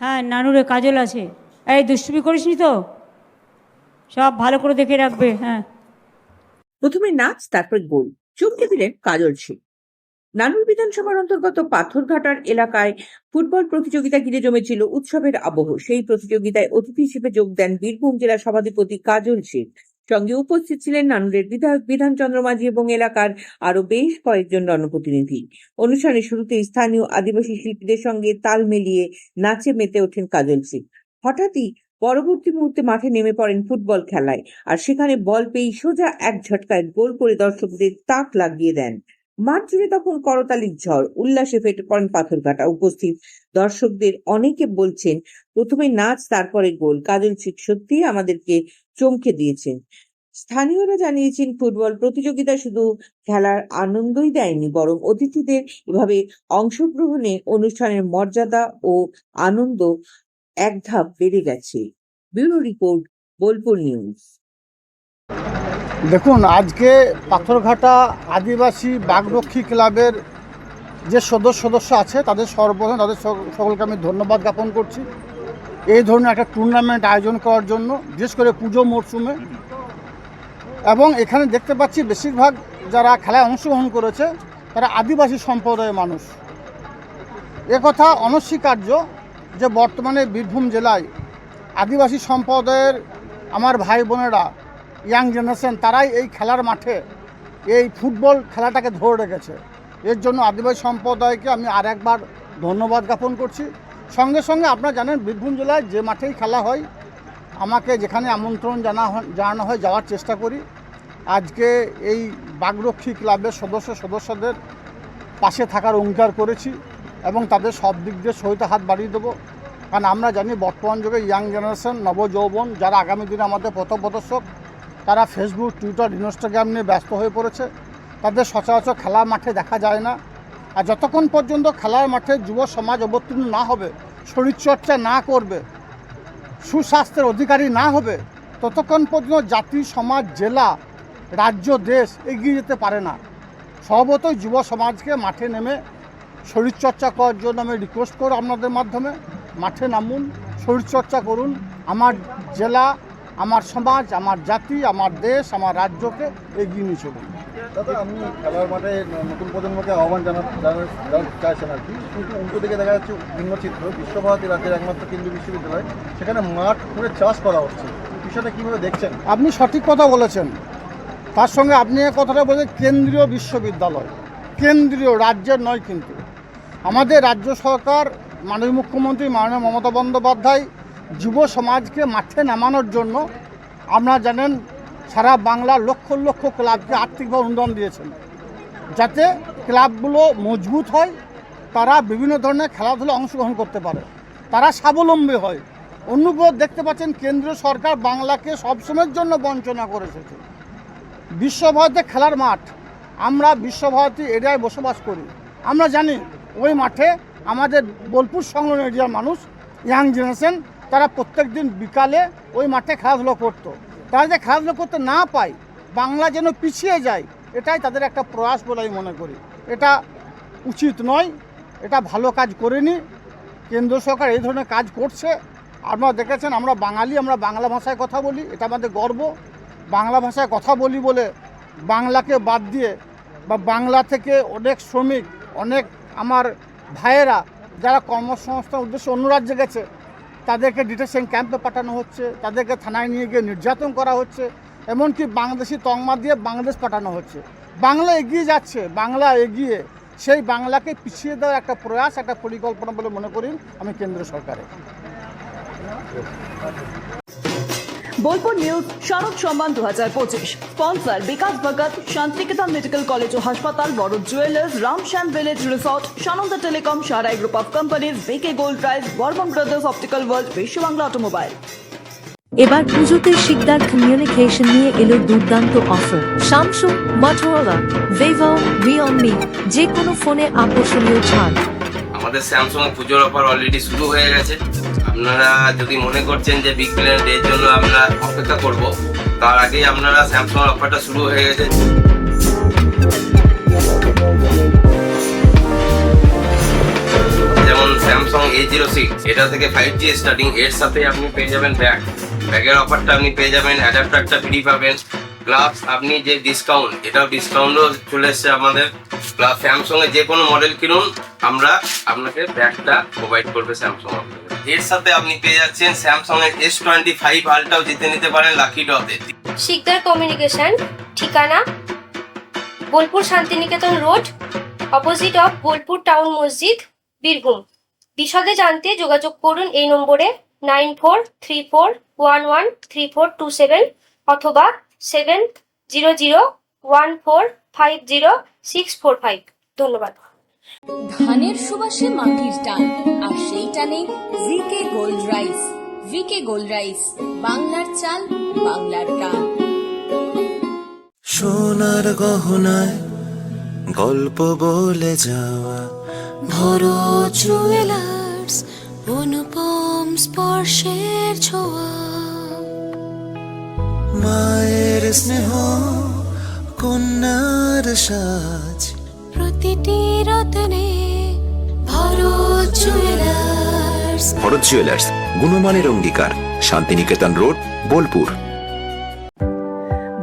হ্যাঁ নানুরে কাজল আছে। এই, দুষ্টুমি করিসনি তো? সব ভালো করে দেখে রাখবে হ্যাঁ। প্রথমে নাচ, তারপর গোল। চমকে দিলেন কাজল সিং। নানুর বিধানসভার অন্তর্গত পাথরঘাটার এলাকায় ফুটবল প্রতিযোগিতা ঘিরে জমেছিল উৎসবের আবহ। সেই প্রতিযোগিতায় অতিথি হিসেবে যোগ দেন বীরভূম জেলা সভাধিপতি কাজল সিং। সঙ্গে উপস্থিত ছিলেন নানুরের বিধায়ক বিধানচন্দ্র মাঝি এবং এলাকার আরও বেশ কয়েকজন জনপ্রতিনিধি অনুষ্ঠানের শুরুতে স্থানীয় আদিবাসী শিল্পীদের সঙ্গে তাল মিলিয়ে নাচে মেতে ওঠেন কাজল সিং। হঠাৎই পরবর্তী মুহূর্তে মাঠে নেমে পড়েন ফুটবল খেলায় আর সেখানে বল পেয়েই সোজা এক ঝটকায় গোল করে দর্শকদের তাক লাগিয়ে দেন। মাঠ জুড়ে তখন করতালির ঝড়, উল্লাসে ফেটে পড়েন পাথরঘাটা। উপস্থিত দর্শকদের অনেকে বলছেন, প্রথমে নাচ, তারপরে গোল। কাজল সিং সত্যি আমাদেরকে চমকে দিয়েছেন। স্থানীয়রা জানিয়েছেন, ফুটবল প্রতিযোগিতা শুধু খেলার আনন্দই দেয়নি, বরং অতিথিদের এভাবে অংশগ্রহণে অনুষ্ঠানের মর্যাদা ও আনন্দ এক ধাপ বেড়ে গেছে। Bureau report, Bolpur news. দেখুন, আজকে পাথরঘাটা আদিবাসী বাঘরক্ষী ক্লাবের যে সদস্য সদস্য আছে, তাদের সর্বপ্রথম তাদের সক- সকলকে আমি ধন্যবাদ জ্ঞাপন করছি। এই ধরনের একটা টুর্নামেন্ট আয়োজন করার জন্য, বিশেষ করে পুজো মরশুমে এবং এখানে দেখতে পাচ্ছি বেশিরভাগ যারা খেলায় অংশগ্রহণ করেছে, তারা আদিবাসী সম্প্রদায়ের মানুষ। একথা অনস্বীকার্য যে বর্তমানে বীরভূম জেলায় আদিবাসী সম্প্রদায়ের আমার ভাই বোনেরা ইয়াং জেনারেশন তারাই এই খেলার মাঠে এই ফুটবল খেলাটাকে ধরে রেখেছে। এর জন্য আদিবাসী সম্প্রদায়কে আমি আর একবার ধন্যবাদ জ্ঞাপন করছি। সঙ্গে সঙ্গে আপনারা জানেন বীরভূম জেলায় যে মাঠেই খেলা হয়, আমাকে যেখানে আমন্ত্রণ জানা জানানো হয় যাওয়ার চেষ্টা করি। আজকে এই বাগরক্ষী ক্লাবের সদস্য সদস্যদের পাশে থাকার অঙ্গীকার করেছি এবং তাদের সব দিক দিয়ে সহিতে হাত বাড়িয়ে দেবো। কারণ আমরা জানি বর্তমান যুগে ইয়াং জেনারেশন, নবযৌবন, যারা আগামী দিনে আমাদের পথপ্রদর্শক তারা ফেসবুক, টুইটার, ইনস্টাগ্রাম নিয়ে ব্যস্ত হয়ে পড়েছে। তাদের সচরাচর খেলার মাঠে দেখা যায় না। আর যতক্ষণ পর্যন্ত খেলার মাঠে যুব সমাজ অবতীর্ণ না হবে, শরীরচর্চা না করবে, সুস্বাস্থ্যের অধিকারী না হবে, ততক্ষণ পর্যন্ত জাতি, সমাজ, জেলা, রাজ্য, দেশ এগিয়ে যেতে পারে না। স্বভাবতই যুব সমাজকে মাঠে নেমে শরীরচর্চা করার জন্য আমি রিকোয়েস্ট করব আপনাদের মাধ্যমে। মাঠে নামুন, শরীরচর্চা করুন। আমার জেলা, আমার সমাজ, আমার জাতি, আমার দেশ, আমার রাজ্যকে এগিয়ে নিয়ে চলুন। দাদা আপনি খেলার মাঠে নতুন প্রজন্মকে আহ্বান জানা- জানা- জানাতে চাইছেন আর কি। কিন্তু উল্টো দিকে দেখা যাচ্ছে ভিন্ন চিত্র বিশ্বভারতী রাজ্যের একমাত্র কেন্দ্রীয় বিশ্ববিদ্যালয়। সেখানে মাঠ করে চাষ করা হচ্ছে। বিষয়টা কীভাবে দেখছেন? আপনি সঠিক কথা বলেছেন। তার সঙ্গে আপনি কথাটা বলেছেন, কেন্দ্রীয় বিশ্ববিদ্যালয়। কেন্দ্রীয়, রাজ্যের নয় কিন্তু। আমাদের রাজ্য সরকার, মাননীয় মুখ্যমন্ত্রী, মাননীয় মমতা বন্দ্যোপাধ্যায়, যুব সমাজকে মাঠে নামানোর জন্য আপনারা জানেন সারা বাংলার লক্ষ লক্ষ ক্লাবকে আর্থিকভাবে অনুদান দিয়েছেন। যাতে ক্লাবগুলো মজবুত হয়, তারা বিভিন্ন ধরনের খেলাধুলা অংশগ্রহণ করতে পারে। তারা স্বাবলম্বী হয়। অনুভব দেখতে পাচ্ছেন, কেন্দ্রীয় সরকার বাংলাকে সবসময়ের জন্য বঞ্চনা করে এসেছে। বিশ্বভারতী খেলার মাঠ, আমরা বিশ্বভারতী এরিয়ায় বসবাস করি। আমরা জানি, ওই মাঠে আমাদের বোলপুর সংলগ্ন এরিয়ার মানুষ, ইয়াং জেনারেশন, তারা প্রত্যেক দিন বিকালে ওই মাঠে খেলাধুলো করতো। তারা যে খেলাধুলো করতে না পায়, বাংলা যেন পিছিয়ে যায়, এটাই তাদের একটা প্রয়াস বলে আমি মনে করি। এটা উচিত নয়, এটা ভালো কাজ করেনি। কেন্দ্র সরকার এই ধরনের কাজ করছে। আপনারা দেখেছেন, আমরা বাঙালি, আমরা বাংলা ভাষায় কথা বলি, এটা আমাদের গর্ব। বাংলা ভাষায় কথা বলি বলে বাংলাকে বাদ দিয়ে বা বাংলা থেকে অনেক শ্রমিক, অনেক আমার ভাইয়েরা, যারা কর্মসংস্থান উদ্দেশ্যে অন্য রাজ্যে গেছে তাদেরকে ডিটেনশন ক্যাম্পে পাঠানো হচ্ছে, তাদেরকে থানায় নিয়ে গিয়ে নির্যাতন করা হচ্ছে, এমনকি বাংলাদেশি তংমা দিয়ে বাংলাদেশ পাঠানো হচ্ছে। বাংলা এগিয়ে যাচ্ছে, বাংলা এগিয়ে। সেই বাংলাকে পিছিয়ে দেওয়ার একটা প্রয়াস, একটা পরিকল্পনা বলে মনে করি আমি কেন্দ্র সরকারের। বোলপুর নিউজ শারদ সম্মান দু হাজার পঁচিশ। Sponsor Bikash Bhagat Santiniketan medical college ও হাসপাতাল বড় jewellers Ramshyam village resort Sananda telecom Sarai group of companies BK gold price Barman brothers optical world Biswa Bangla automobile. এবার পুজোতে শিকদার কমিউনিকেশন নিয়ে এলো দুর্দান্ত offer Samsung Motorola Vivo Realme যে কোনো ফোনে আকর্ষণীয় ছাড়। আমাদের স্যামসাং পুজোর অফার অলরেডি শুরু হয়ে গেছে। আপনারা যদি মনে করছেন যে বিগ বিলিয়ন ডের জন্য আমরা অপেক্ষা করব, তার আগেই আপনারা স্যামসাংয়ের অফারটা শুরু হয়ে গেছে। যেমন স্যামসাং এ জিরো সিক্স এটা থেকে ফাইভ জি স্টার্টিং এর সাথে আপনি পেয়ে যাবেন ব্যাগ। ব্যাগের অফারটা আপনি পেয়ে যাবেন অ্যাডাপ্টারটা ফ্রি পাবেন। গ্লাভস আপনি যে ডিসকাউন্ট এটাও ডিসকাউন্টও চলে এসছে আমাদের। প্লাস স্যামসংয়ের যে কোনো মডেল কিনুন, আমরা আপনাকে ব্যাগটা প্রোভাইড করবে স্যামসং আপনাকে এর সাথে আপনি পেয়ে যাচ্ছেন স্যামসং এর এস টোয়েন্টি ফাইভ আলটাও জিতে নিতে পারেন লাকি ডতে শিকদার কমিউনিকেশন ঠিকানা, Bolpur Santiniketan road opposite of Bolpur town মসজিদ, বীরভূম। বিশদে জানতে যোগাযোগ করুন এই নম্বরে nine four three four one one three four two seven অথবা seven zero zero one four five zero six four five. ধন্যবাদ। ধানের সুবাসে মাটির টান। আর সেই টানে VK gold rice. VK gold rice বাংলার চাল বাংলার গান। সোনার গহনায় গল্প বলে যাওয়া। ভরো জুয়েলার্স অনুপম স্পর্শের ছোঁয়া। মায়ের স্নেহ কন্যার সাজ। প্রতিটি রতনে ভরত জুয়েলার্স ভরত জুয়েলার্স গুণমানের অঙ্গীকার শান্তিনিকেতন রোড বোলপুর।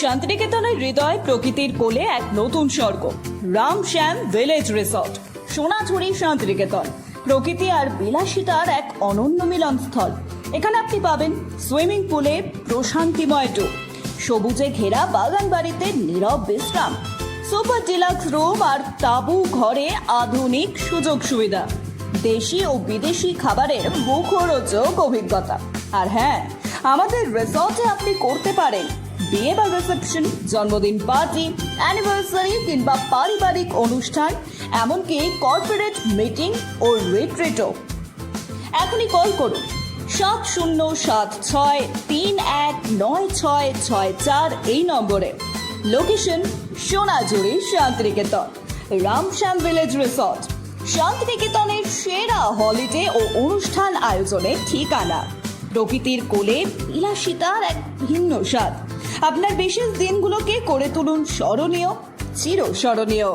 শান্তিনিকেতনের হৃদয় প্রকৃতির কোলে এক নতুন স্বর্গ রাম শ্যাম ভিলেজ রিসর্ট, সোনাঝুরি শান্তিনিকেতন। প্রকৃতি আর বিলাসিতার এক অনন্য মিলন স্থল এখানে আপনি পাবেন সুইমিং পুলে প্রশান্তিময় টু সবুজে ঘেরা বাগান বাড়িতে নীরব বিশ্রাম, সুপার ডিলাক্স রুম আর তাবু ঘরে আধুনিক সুযোগ সুবিধা, দেশি ও বিদেশি খাবারের মুখরোচক অভিজ্ঞতা। আর হ্যাঁ আমাদের রিসর্টে আপনি করতে পারেন বিয়ে বা রিসেপশন জন্মদিন পার্টি অ্যানিভার্সারি কিংবা পারিবারিক অনুষ্ঠান, এমনকি কর্পোরেট মিটিং ও রিট্রিটও এখনই কল করুন। সাত শূন্য সাত ছয় তিন এক নয় ছয় ছয় চার এই নম্বরে। Location Sonajhuri Santiniketan, Ramshyam village resort শান্তিনিকেতনের সেরা হলিডে ও অনুষ্ঠান আয়োজনের ঠিকানা। প্রকৃতির কোলে বিলাসিতার এক ভিন্ন স্বাদ। আপনার বিশেষ দিনগুলোকে করে তুলুন স্মরণীয় চিরস্মরণীয়।